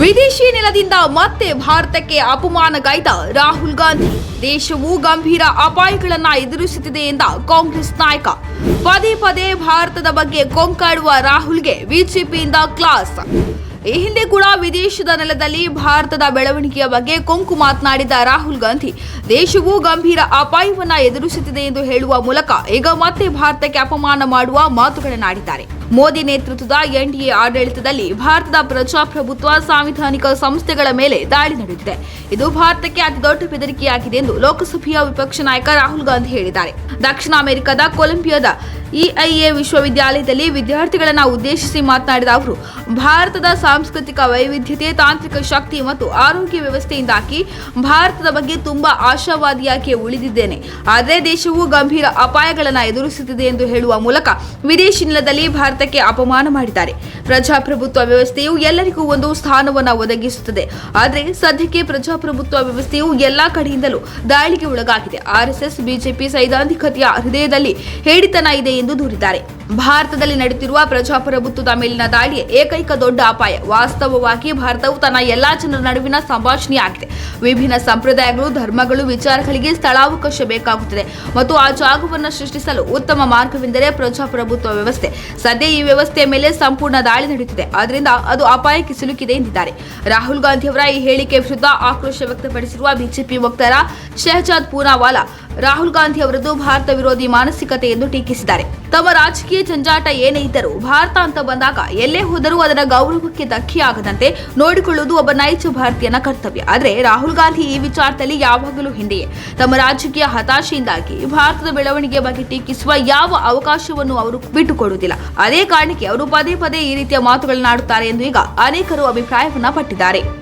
ವಿದೇಶಿ ನೆಲದಿಂದ ಮತ್ತೆ ಭಾರತಕ್ಕೆ ಅಪಮಾನಗೈದ ರಾಹುಲ್ ಗಾಂಧಿ. ದೇಶವು ಗಂಭೀರ ಅಪಾಯಗಳನ್ನು ಎದುರಿಸುತ್ತಿದೆ ಎಂದ ಕಾಂಗ್ರೆಸ್ ನಾಯಕ. ಪದೇ ಪದೇ ಭಾರತದ ಬಗ್ಗೆ ಕೊಂಕಾಡುವ ರಾಹುಲ್ಗೆ ಬಿಜೆಪಿಯಿಂದ ಕ್ಲಾಸ್. ಈ ಹಿಂದೆ ಕೂಡ ವಿದೇಶದ ನೆಲದಲ್ಲಿ ಭಾರತದ ಬೆಳವಣಿಗೆಯ ಬಗ್ಗೆ ಕೊಂಕು ಮಾತನಾಡಿದ ರಾಹುಲ್ ಗಾಂಧಿ, ದೇಶವು ಗಂಭೀರ ಅಪಾಯವನ್ನ ಎದುರಿಸುತ್ತಿದೆ ಎಂದು ಹೇಳುವ ಮೂಲಕ ಈಗ ಮತ್ತೆ ಭಾರತಕ್ಕೆ ಅಪಮಾನ ಮಾಡುವ ಮಾತುಗಳನ್ನಾಡಿದ್ದಾರೆ ಮೋದಿ ನೇತೃತ್ವದ ಎನ್ಡಿಎ ಆಡಳಿತದಲ್ಲಿ ಭಾರತದ ಪ್ರಜಾಪ್ರಭುತ್ವ ಸಾಂವಿಧಾನಿಕ ಸಂಸ್ಥೆಗಳ ಮೇಲೆ ದಾಳಿ ನಡೆದಿದೆ. ಇದು ಭಾರತಕ್ಕೆ ಅತಿದೊಡ್ಡ ಬೆದರಿಕೆಯಾಗಿದೆ ಎಂದು ಲೋಕಸಭೆಯ ವಿಪಕ್ಷ ನಾಯಕ ರಾಹುಲ್ ಗಾಂಧಿ ಹೇಳಿದ್ದಾರೆ. ದಕ್ಷಿಣ ಅಮೆರಿಕದ ಕೊಲಂಬಿಯಾದ ಇಐಎ ವಿಶ್ವವಿದ್ಯಾಲಯದಲ್ಲಿ ವಿದ್ಯಾರ್ಥಿಗಳನ್ನ ಉದ್ದೇಶಿಸಿ ಮಾತನಾಡಿದ ಅವರು, ಭಾರತದ ಸಾಂಸ್ಕೃತಿಕ ವೈವಿಧ್ಯತೆ, ತಾಂತ್ರಿಕ ಶಕ್ತಿ ಮತ್ತು ಆರೋಗ್ಯ ವ್ಯವಸ್ಥೆಯಿಂದಾಗಿ ಭಾರತದ ಬಗ್ಗೆ ತುಂಬಾ ಆಶಾವಾದಿಯಾಗಿ ಉಳಿದಿದ್ದೇನೆ. ಆದರೆ ದೇಶವು ಗಂಭೀರ ಅಪಾಯಗಳನ್ನು ಎದುರಿಸುತ್ತಿದೆ ಎಂದು ಹೇಳುವ ಮೂಲಕ ವಿದೇಶಿ ನೆಲದಲ್ಲಿ ಭಾರತಕ್ಕೆ ಅಪಮಾನ ಮಾಡಿದ್ದಾರೆ. ಪ್ರಜಾಪ್ರಭುತ್ವ ವ್ಯವಸ್ಥೆಯು ಎಲ್ಲರಿಗೂ ಒಂದು ಸ್ಥಾನವನ್ನು ಒದಗಿಸುತ್ತದೆ. ಆದರೆ ಸದ್ಯಕ್ಕೆ ಪ್ರಜಾಪ್ರಭುತ್ವ ವ್ಯವಸ್ಥೆಯು ಎಲ್ಲಾ ಕಡೆಯಿಂದಲೂ ದಾಳಿಗೆ ಒಳಗಾಗಿದೆ. ಆರ್ಎಸ್ಎಸ್ ಬಿಜೆಪಿ ಸೈದ್ಧಾಂತಿಕತೆಯ ಹೃದಯದಲ್ಲಿ ಹೇಡಿತನ ಇದೆ ಎಂದು ದೂರಿದ್ದಾರೆ. ಭಾರತದಲ್ಲಿ ನಡೆಯುತ್ತಿರುವ ಪ್ರಜಾಪ್ರಭುತ್ವದ ಮೇಲಿನ ದಾಳಿ ಏಕೈಕ ದೊಡ್ಡ ಅಪಾಯ. ವಾಸ್ತವವಾಗಿ ಭಾರತವು ತನ್ನ ಎಲ್ಲಾ ಜನರ ನಡುವಿನ ಸಂಭಾಷಣೆಯಾಗಿದೆ. ವಿಭಿನ್ನ ಸಂಪ್ರದಾಯಗಳು, ಧರ್ಮಗಳು, ವಿಚಾರಗಳಿಗೆ ಸ್ಥಳಾವಕಾಶ ಬೇಕಾಗುತ್ತದೆ ಮತ್ತು ಆ ಜಾಗವನ್ನು ಸೃಷ್ಟಿಸಲು ಉತ್ತಮ ಮಾರ್ಗವೆಂದರೆ ಪ್ರಜಾಪ್ರಭುತ್ವ ವ್ಯವಸ್ಥೆ. ಸದ್ಯ ಈ ವ್ಯವಸ್ಥೆಯ ಮೇಲೆ ಸಂಪೂರ್ಣ ದಾಳಿ ನಡೆಯುತ್ತಿದೆ ಆದ್ದರಿಂದ ಅದು ಅಪಾಯಕ್ಕೆ ಸಿಲುಕಿದೆ ಎಂದಿದ್ದಾರೆ. ರಾಹುಲ್ ಗಾಂಧಿ ಅವರ ಈ ಹೇಳಿಕೆ ವಿರುದ್ಧ ಆಕ್ರೋಶ ವ್ಯಕ್ತಪಡಿಸಿರುವ ಬಿಜೆಪಿ ವಕ್ತಾರ ಶೆಹಜಾದ್ ಪೂನಾವಾಲಾ, ರಾಹುಲ್ ಗಾಂಧಿ ಅವರದ್ದು ಭಾರತ ವಿರೋಧಿ ಮಾನಸಿಕತೆ ಎಂದು ಟೀಕಿಸಿದ್ದಾರೆ. ತಮ್ಮ ರಾಜಕೀಯ ಜಂಜಾಟ ಏನೇ ಇದ್ದರೂ ಭಾರತ ಅಂತ ಬಂದಾಗ ಎಲ್ಲೇ ಹೋದರೂ ಅದರ ಗೌರವಕ್ಕೆ ಧಕ್ಕೆಯಾಗದಂತೆ ನೋಡಿಕೊಳ್ಳುವುದು ಒಬ್ಬ ನೈಜ ಭಾರತೀಯನ ಕರ್ತವ್ಯ. ಆದರೆ ರಾಹುಲ್ ಗಾಂಧಿ ಈ ವಿಚಾರದಲ್ಲಿ ಯಾವಾಗಲೂ ಹಿಂದೆಯೇ. ತಮ್ಮ ರಾಜಕೀಯ ಹತಾಶೆಯಿಂದಾಗಿ ಭಾರತದ ಬೆಳವಣಿಗೆ ಬಗ್ಗೆ ಟೀಕಿಸುವ ಯಾವ ಅವಕಾಶವನ್ನು ಅವರು ಬಿಟ್ಟುಕೊಡುವುದಿಲ್ಲ. ಅದೇ ಕಾರಣಕ್ಕೆ ಅವರು ಪದೇ ಪದೇ ಈ ರೀತಿಯ ಮಾತುಗಳನ್ನಾಡುತ್ತಾರೆ ಎಂದು ಈಗ ಅನೇಕರು ಅಭಿಪ್ರಾಯವನ್ನ ಪಟ್ಟಿದ್ದಾರೆ.